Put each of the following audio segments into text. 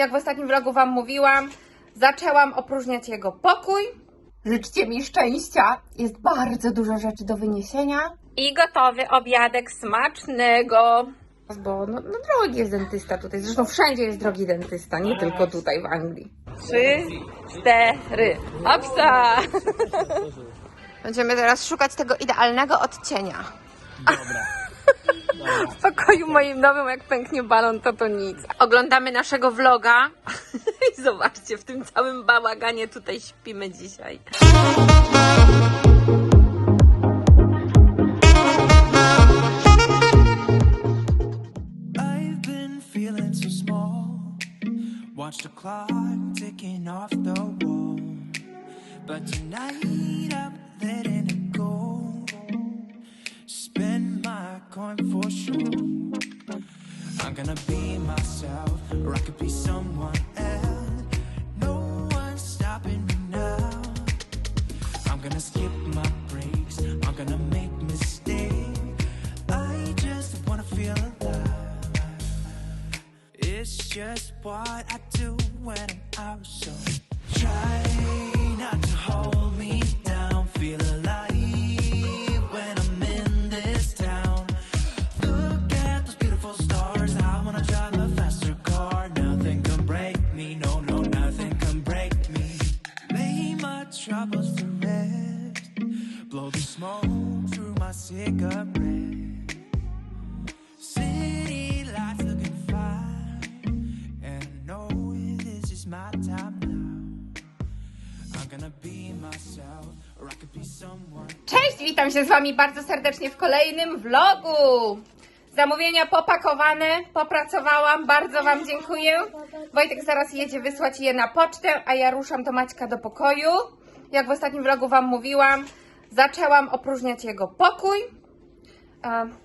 jak w ostatnim vlogu Wam mówiłam, zaczęłam opróżniać jego pokój. Życzcie mi szczęścia. Jest bardzo dużo rzeczy do wyniesienia. I gotowy obiadek smacznego. Bo no, no drogi jest dentysta tutaj. Zresztą wszędzie jest drogi dentysta, nie tylko tutaj w Anglii. Trzy, cztery. Opsa! Będziemy teraz szukać tego idealnego odcienia. W pokoju moim nowym, jak pęknie balon, to to nic. Oglądamy naszego vloga i zobaczcie, w tym całym bałaganie tutaj śpimy dzisiaj. It's just what I do when I'm out. So try not to Cześć, witam się z Wami bardzo serdecznie w kolejnym vlogu. Zamówienia popakowane, popracowałam, bardzo Wam dziękuję. Wojtek zaraz jedzie wysłać je na pocztę, a ja ruszam do Maćka do pokoju. Jak w ostatnim vlogu Wam mówiłam, zaczęłam opróżniać jego pokój.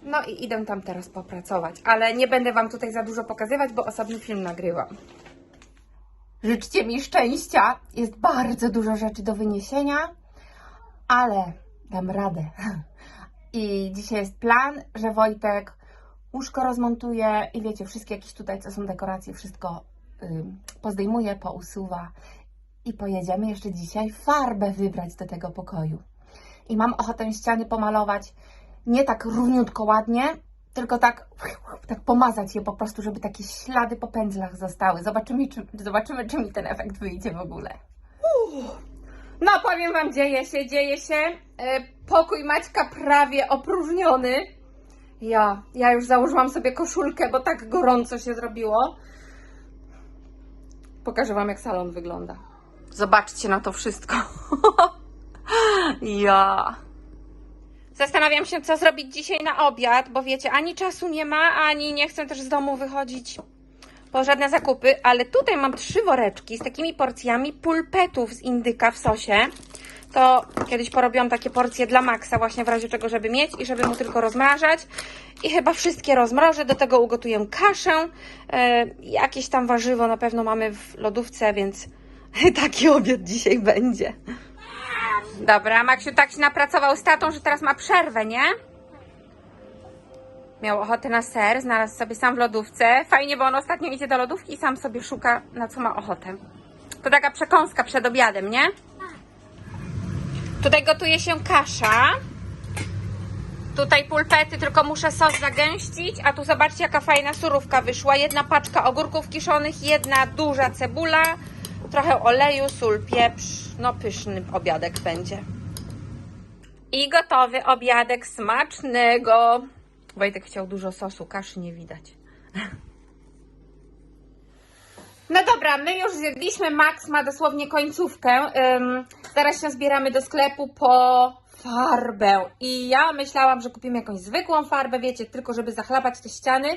No i idę tam teraz popracować, ale nie będę Wam tutaj za dużo pokazywać, bo osobny film nagrywam. Życzcie mi szczęścia. Jest bardzo dużo rzeczy do wyniesienia, ale dam radę. I dzisiaj jest plan, że Wojtek łóżko rozmontuje i wiecie, wszystkie jakieś tutaj, co są dekoracje, wszystko ym, pozdejmuje, pousuwa i pojedziemy jeszcze dzisiaj farbę wybrać do tego pokoju. I mam ochotę ściany pomalować nie tak równiutko ładnie, tylko tak, tak pomazać je po prostu, żeby takie ślady po pędzlach zostały. Zobaczymy, czy, zobaczymy, czy mi ten efekt wyjdzie w ogóle. No, powiem Wam, dzieje się, dzieje się. E, Pokój Maćka prawie opróżniony. Ja, ja już założyłam sobie koszulkę, bo tak gorąco się zrobiło. Pokażę Wam, jak salon wygląda. Zobaczcie na to wszystko. ja. Zastanawiam się, co zrobić dzisiaj na obiad, bo wiecie, ani czasu nie ma, ani nie chcę też z domu wychodzić po żadne zakupy, ale tutaj mam trzy woreczki z takimi porcjami pulpetów z indyka w sosie. To kiedyś porobiłam takie porcje dla Maxa, właśnie w razie czego, żeby mieć i żeby mu tylko rozmrażać. I chyba wszystkie rozmrożę, do tego ugotuję kaszę. E, jakieś tam warzywo na pewno mamy w lodówce, więc taki obiad dzisiaj będzie. Dobra, Maksiu tak się napracował z tatą, że teraz ma przerwę, nie? Miał ochotę na ser, znalazł sobie sam w lodówce. Fajnie, bo on ostatnio idzie do lodówki i sam sobie szuka, na co ma ochotę. To taka przekąska przed obiadem, nie? Tutaj gotuje się kasza. Tutaj pulpety, tylko muszę sos zagęścić. A tu zobaczcie, jaka fajna surówka wyszła. Jedna paczka ogórków kiszonych, jedna duża cebula, trochę oleju, sól, pieprz. No pyszny obiadek będzie. I gotowy obiadek smacznego. Wojtek chciał dużo sosu, kaszy nie widać. No dobra, my już zjedliśmy, Max ma dosłownie końcówkę. Ym, teraz się zbieramy do sklepu po farbę. I ja myślałam, że kupimy jakąś zwykłą farbę, wiecie, tylko żeby zachlapać te ściany.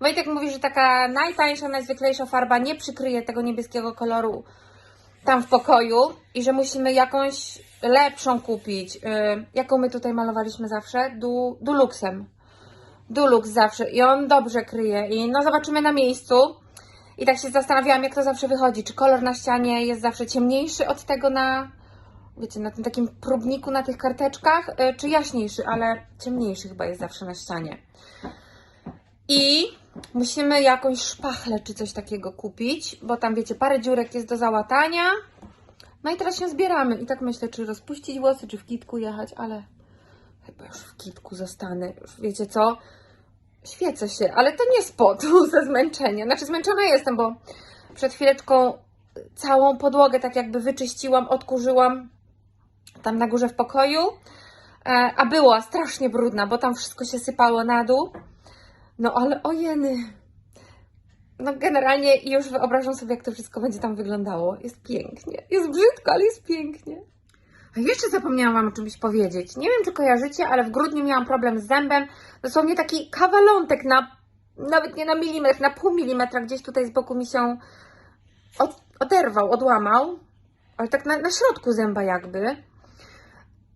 Wojtek mówi, że taka najtańsza, najzwyklejsza farba nie przykryje tego niebieskiego koloru tam w pokoju i że musimy jakąś lepszą kupić. Yy, jaką my tutaj malowaliśmy zawsze? Du, Duluxem. Dulux zawsze i on dobrze kryje i no zobaczymy na miejscu. I tak się zastanawiałam, jak to zawsze wychodzi. Czy kolor na ścianie jest zawsze ciemniejszy od tego na, wiecie, na tym takim próbniku, na tych karteczkach, y, czy jaśniejszy, ale ciemniejszy chyba jest zawsze na ścianie. I Musimy jakąś szpachlę czy coś takiego kupić, bo tam wiecie, parę dziurek jest do załatania. No i teraz się zbieramy. I tak myślę, czy rozpuścić włosy, czy w kitku jechać, ale chyba już w kitku zostanę. Wiecie co? Świecę się, ale to nie z potu, ze zmęczenia. Znaczy zmęczona jestem, bo przed chwileczką całą podłogę tak jakby wyczyściłam, odkurzyłam tam na górze w pokoju. E, A była strasznie brudna, bo tam wszystko się sypało na dół. No ale ojeny. No generalnie już wyobrażam sobie, jak to wszystko będzie tam wyglądało. Jest pięknie. Jest brzydko, ale jest pięknie. A jeszcze zapomniałam Wam o czymś powiedzieć. Nie wiem, czy kojarzycie, ale w grudniu miałam problem z zębem. Dosłownie taki kawalątek na, nawet nie na milimetr, na pół milimetra gdzieś tutaj z boku mi się od, oderwał, odłamał. Ale tak na, na środku zęba jakby.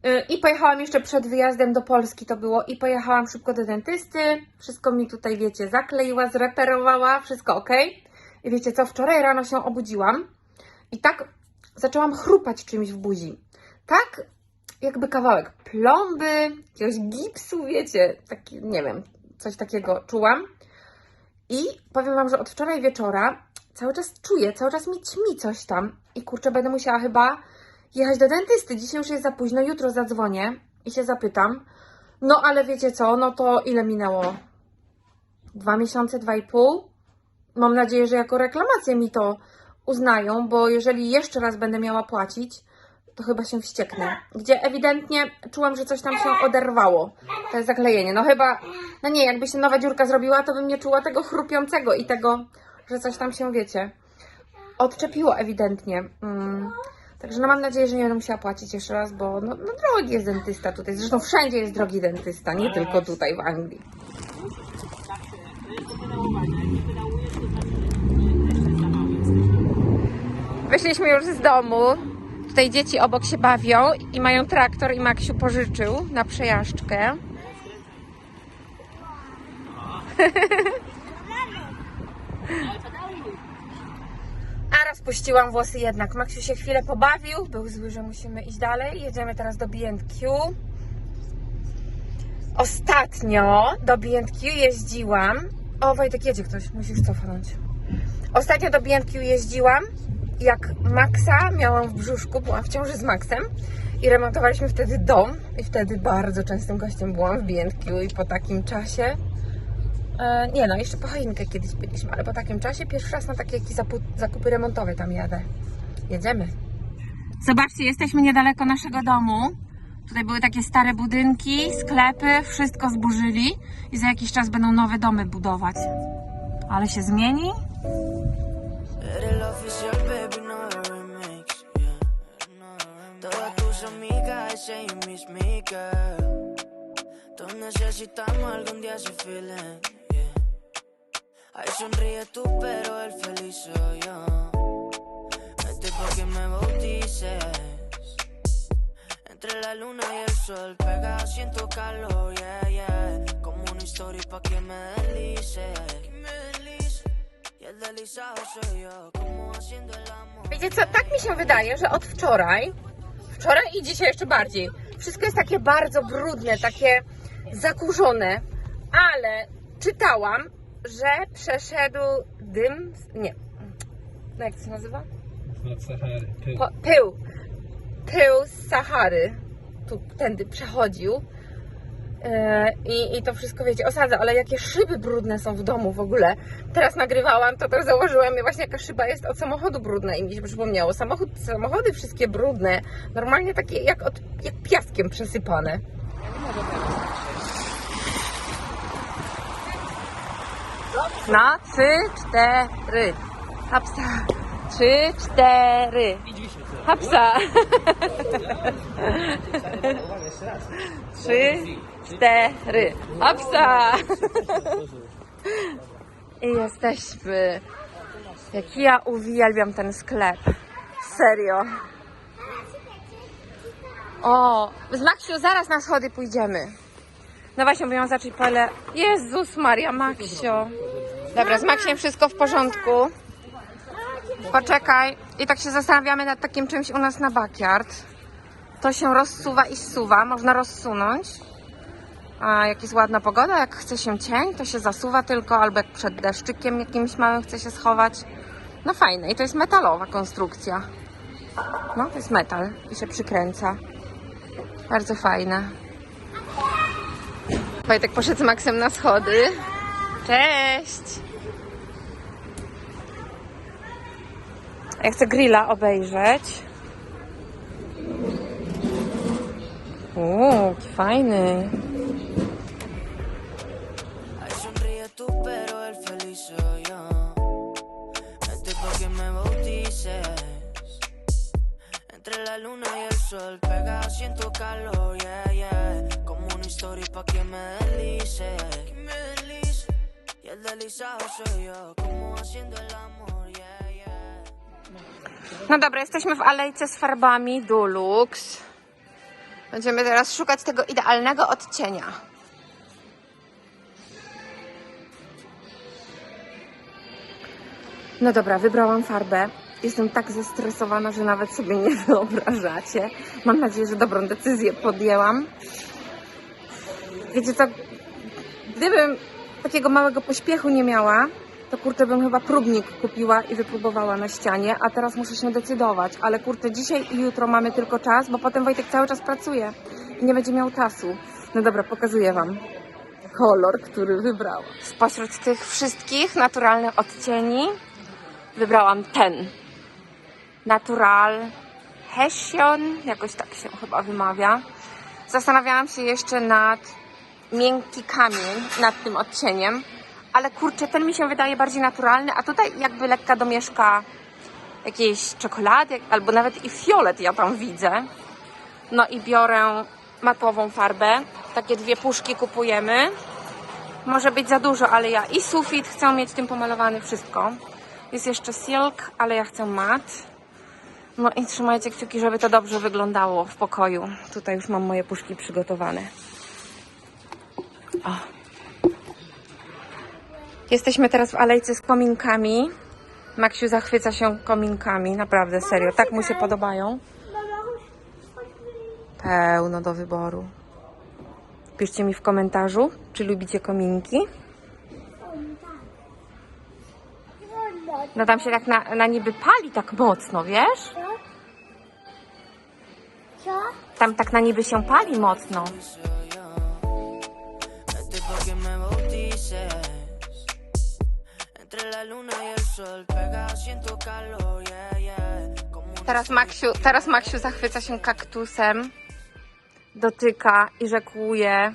Y, I pojechałam jeszcze przed wyjazdem do Polski to było i pojechałam szybko do dentysty. Wszystko mi tutaj, wiecie, zakleiła, zreperowała, wszystko ok. I wiecie co, wczoraj rano się obudziłam i tak zaczęłam chrupać czymś w buzi. Tak jakby kawałek plomby, jakiegoś gipsu, wiecie, taki, nie wiem, coś takiego czułam. I powiem Wam, że od wczoraj wieczora cały czas czuję, cały czas mi ćmi coś tam. I kurczę, będę musiała chyba jechać do dentysty. Dzisiaj już jest za późno, jutro zadzwonię i się zapytam. No ale wiecie co, no to ile minęło? Dwa miesiące, dwa i pół? Mam nadzieję, że jako reklamację mi to uznają, bo jeżeli jeszcze raz będę miała płacić, to chyba się wścieknę. Gdzie ewidentnie czułam, że coś tam się oderwało. To zaklejenie. No chyba, no nie, jakby się nowa dziurka zrobiła, to bym nie czuła tego chrupiącego i tego, że coś tam się, wiecie, odczepiło ewidentnie. Mm. Także no mam nadzieję, że nie będę musiała płacić jeszcze raz, bo no, no drogi jest dentysta tutaj. Zresztą wszędzie jest drogi dentysta, nie tylko tutaj w Anglii. Wyszliśmy już z domu. Tutaj dzieci obok się bawią i mają traktor i Maksiu pożyczył na przejażdżkę. A rozpuściłam włosy jednak. Maksiu się chwilę pobawił, był zły, że musimy iść dalej. Jedziemy teraz do B&Q. Ostatnio do B&Q jeździłam. O, Wojtek, jedzie ktoś, musisz cofnąć. Ostatnio do B&Q jeździłam, jak Maxa miałam w brzuszku, byłam w ciąży z Maxem i remontowaliśmy wtedy dom i wtedy bardzo częstym gościem byłam w B&Q i po takim czasie e, nie no, jeszcze po choinkę kiedyś byliśmy, ale po takim czasie pierwszy raz na takie jakieś zakupy remontowe tam jadę. Jedziemy. Zobaczcie, jesteśmy niedaleko naszego domu. Tutaj były takie stare budynki, sklepy, wszystko zburzyli i za jakiś czas będą nowe domy budować. Ale się zmieni? No. Todos necesitamos algún día ese feeling. Ay, sonríe tú, pero el feliz soy yo. Vete pa' que me bautices. Entre la luna y el sol, pega, siento calor, yeah, yeah. Como una historia pa' que me deslice. Y el deslizado soy. Wiecie co, tak mi się wydaje, że od wczoraj, wczoraj i dzisiaj jeszcze bardziej, wszystko jest takie bardzo brudne, takie zakurzone, ale czytałam, że przeszedł dym, z- nie, no jak to się nazywa? Sahary. Pył. Po, pył, pył z Sahary, tu tędy przechodził. E, I, I to wszystko wiecie, osadza, ale jakie szyby brudne są w domu w ogóle. Teraz nagrywałam, to też założyłam, i właśnie jaka szyba jest od samochodu brudna i mi się przypomniało. Samochód, samochody wszystkie brudne, normalnie takie jak, od, jak piaskiem przesypane. Na trzy, cztery. Hapsa. Trzy, cztery. Hapsa. Trzy, cztery. Hapsa. I jesteśmy. Jak ja uwielbiam ten sklep. Serio. O, z Maksiu zaraz na schody pójdziemy. No właśnie, bo ją zacząć pole. Jezus Maria, Maksio. Dobra, z Maksiem wszystko w porządku. Poczekaj. I tak się zastanawiamy nad takim czymś u nas na backyard. To się rozsuwa i zsuwa, można rozsunąć. A jak jest ładna pogoda, jak chce się cień, to się zasuwa tylko, albo jak przed deszczykiem jakimś małym chce się schować. No fajne. I to jest metalowa konstrukcja. No, to jest metal i się przykręca. Bardzo fajne. Wojtek poszedł z Maxem na schody. Cześć! Ja chcę grilla obejrzeć. Uuu, jaki fajny. Entre y siento calor, yeah, yeah. Como una historia pa' que me deslice. El deslizado soy yo, como haciendo el amor, yeah, yeah. No dobra, jesteśmy w alejce z farbami Dulux. Będziemy teraz szukać tego idealnego odcienia. No dobra, wybrałam farbę. Jestem tak zestresowana, że nawet sobie nie wyobrażacie. Mam nadzieję, że dobrą decyzję podjęłam. Wiecie co, gdybym takiego małego pośpiechu nie miała, to kurczę bym chyba próbnik kupiła i wypróbowała na ścianie, a teraz muszę się decydować. Ale kurczę, dzisiaj i jutro mamy tylko czas, bo potem Wojtek cały czas pracuje i nie będzie miał czasu. No dobra, pokazuję Wam kolor, który wybrałam. Spośród tych wszystkich naturalnych odcieni wybrałam ten. Natural Hessian, jakoś tak się chyba wymawia. Zastanawiałam się jeszcze nad miękki kamień nad tym odcieniem, ale kurczę, ten mi się wydaje bardziej naturalny, a tutaj jakby lekka domieszka jakiejś czekolady, albo nawet i fiolet ja tam widzę. No i biorę matową farbę. Takie dwie puszki kupujemy. Może być za dużo, ale ja i sufit chcę mieć tym pomalowany wszystko. Jest jeszcze silk, ale ja chcę mat. No i trzymajcie kciuki, żeby to dobrze wyglądało w pokoju. Tutaj już mam moje puszki przygotowane. O. Jesteśmy teraz w alejce z kominkami. Maksiu zachwyca się kominkami, naprawdę serio. Tak mu się podobają. Pełno do wyboru. Piszcie mi w komentarzu, czy lubicie kominki. No tam się tak na, na niby pali tak mocno, wiesz? Co? Tam tak na niby się pali mocno. Luna y el sol, pega, siento calor, yeah, yeah. Teraz Maksiu, teraz Maksiu zachwyca się kaktusem. Dotyka i rzekłuje.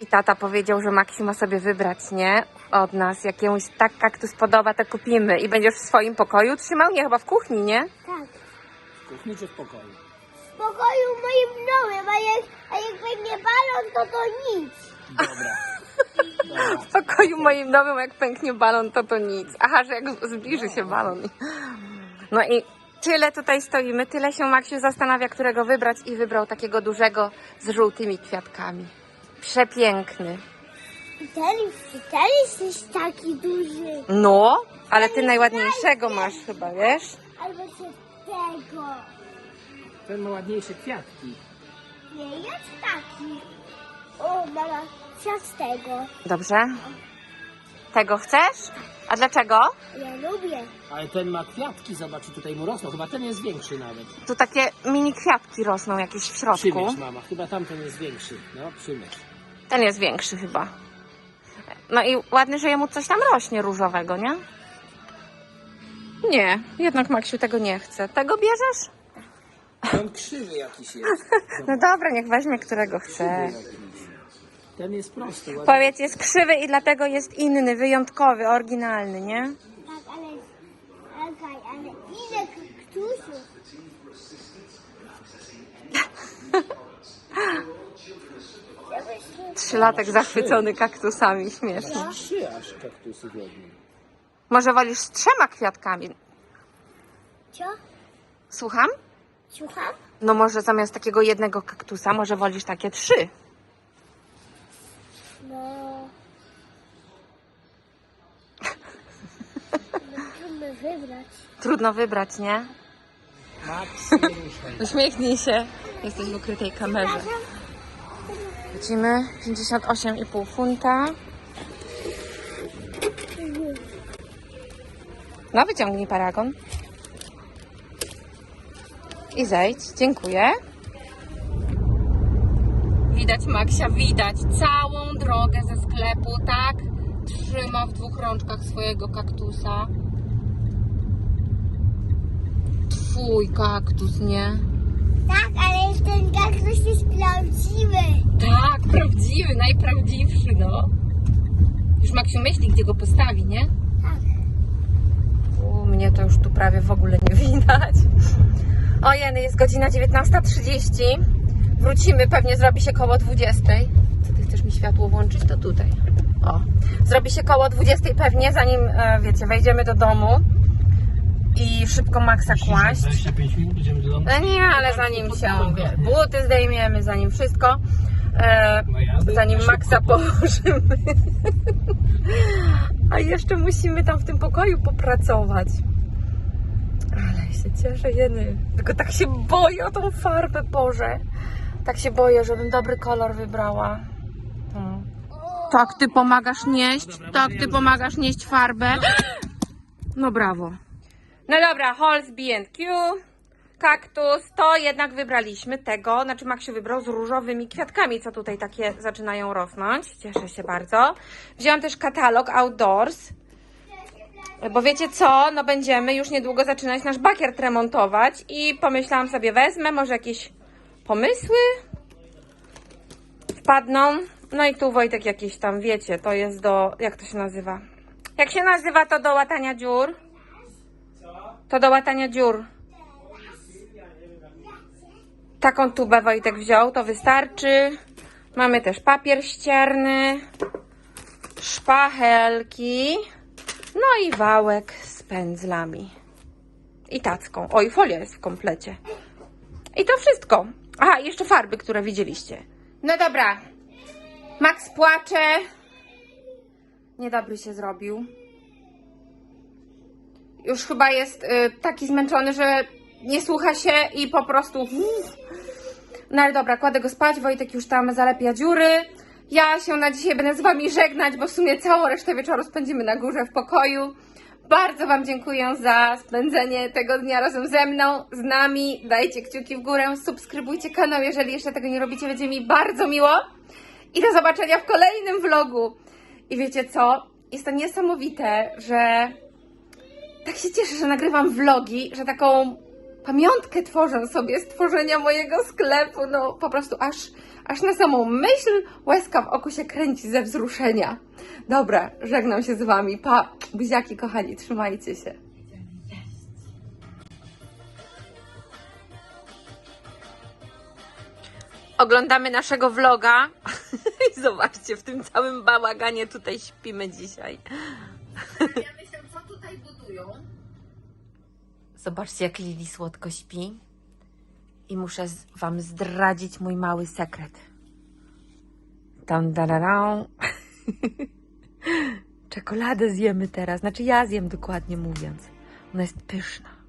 I tata powiedział, że Maksiu ma sobie wybrać, nie? Od nas jakiemuś tak kaktus podoba, to kupimy. I będziesz w swoim pokoju trzymał? Nie, chyba w kuchni, nie? Tak. W kuchni czy w pokoju? W pokoju moim domem, a jak, a jak będzie balon, to to nic. Dobra. Pokoju moim nowym, jak pęknie balon, to to nic. Aha, że jak zbliży się balon. No i tyle tutaj stoimy, tyle się Maksiu zastanawia, którego wybrać i wybrał takiego dużego z żółtymi kwiatkami. Przepiękny. I ten, ten jesteś taki duży. No, ale ty najładniejszego masz chyba, wiesz? Albo się tego. Ten ma ładniejsze kwiatki. Nie jest taki. O, mama, z tego. Dobrze? Tego chcesz? A dlaczego? Ja lubię. Ale ten ma kwiatki, zobacz, i tutaj mu rosną. Chyba ten jest większy nawet. Tu takie mini kwiatki rosną jakieś w środku. Przymierz, mama. Chyba tamten jest większy. No, przymierz. Ten jest większy chyba. No i ładny, że jemu coś tam rośnie różowego, nie? Nie, jednak Maksiu tego nie chce. Tego bierzesz? On krzywy jakiś jest. No dobra, niech weźmie którego chce. Ten jest prosty, ładny. Powiedz, jest krzywy i dlatego jest inny, wyjątkowy, oryginalny, nie? Tak, ale... Okej, ale ile kaktusów? Trzylatek zachwycony kaktusami, śmiesznie. Trzy aż kaktusy w jednym. Może wolisz z trzema kwiatkami? Co? Słucham? Słucham? No może zamiast takiego jednego kaktusa, może wolisz takie trzy. No... Musimy wybrać. Trudno wybrać, nie? Uśmiechnij się. Jesteś w ukrytej kamerze. Płacimy 58,5 funta. No, wyciągnij paragon. I zejdź. Dziękuję. Widać Maksia, widać całą drogę ze sklepu, tak? Trzyma w dwóch rączkach swojego kaktusa. Twój kaktus, nie? Tak, ale ten kaktus jest prawdziwy. Tak, prawdziwy, najprawdziwszy, no. Już Maksiu myśli, gdzie go postawi, nie? Tak. U mnie to już tu prawie w ogóle nie widać. O jeny, jest godzina 19.30. Wrócimy, pewnie zrobi się koło 20. Co ty chcesz mi światło włączyć? To tutaj. O, zrobi się koło 20 pewnie, zanim, e, wiecie, wejdziemy do domu i szybko Maxa kłaść. 25 minut będziemy do domu. No nie, ale zanim się wie, buty zdejmiemy, zanim wszystko, e, No zanim szybko. położymy. A jeszcze musimy tam w tym pokoju popracować. Ale się cieszę, jeny. Tylko tak się boję o tą farbę, Boże. Tak się boję, żebym dobry kolor wybrała. No. Tak, ty pomagasz nieść, tak, ty pomagasz nieść farbę. No brawo. No dobra, Halls B&Q, kaktus, to jednak wybraliśmy tego, znaczy Maksiu wybrał z różowymi kwiatkami, co tutaj takie zaczynają rosnąć. Cieszę się bardzo. Wziąłam też katalog Outdoors, bo wiecie co, no będziemy już niedługo zaczynać nasz bakier remontować i pomyślałam sobie, wezmę może jakieś pomysły wpadną. No i tu Wojtek jakieś tam, wiecie, to jest do, jak to się nazywa? Jak się nazywa to do łatania dziur? To do łatania dziur. Taką tubę Wojtek wziął, to wystarczy. Mamy też papier ścierny, szpachelki, no i wałek z pędzlami. I tacką. O, i folia jest w komplecie. I to wszystko. Aha, jeszcze farby, które widzieliście. No dobra. Max płacze. Niedobry się zrobił już chyba jest y, taki zmęczony, że nie słucha się i po prostu. No ale dobra, kładę go spać. Wojtek już tam zalepia dziury. Ja się na dzisiaj będę z Wami żegnać, bo w sumie całą resztę wieczoru spędzimy na górze w pokoju. Bardzo Wam dziękuję za spędzenie tego dnia razem ze mną, z nami. Dajcie kciuki w górę, subskrybujcie kanał, jeżeli jeszcze tego nie robicie, będzie mi bardzo miło. I do zobaczenia w kolejnym vlogu. I wiecie co? Jest to niesamowite, że tak się cieszę, że nagrywam vlogi, że taką pamiątkę tworzę sobie z tworzenia mojego sklepu. No po prostu aż, aż na samą myśl łezka w oku się kręci ze wzruszenia. Dobra, żegnam się z Wami. Pa, buziaki kochani, trzymajcie się. Oglądamy naszego vloga. I zobaczcie, w tym całym bałaganie tutaj śpimy dzisiaj. co tutaj budują. Zobaczcie, jak Lili słodko śpi. I muszę Wam zdradzić mój mały sekret. Tam. Czekoladę zjemy teraz. Znaczy ja zjem dokładnie mówiąc. Ona jest pyszna.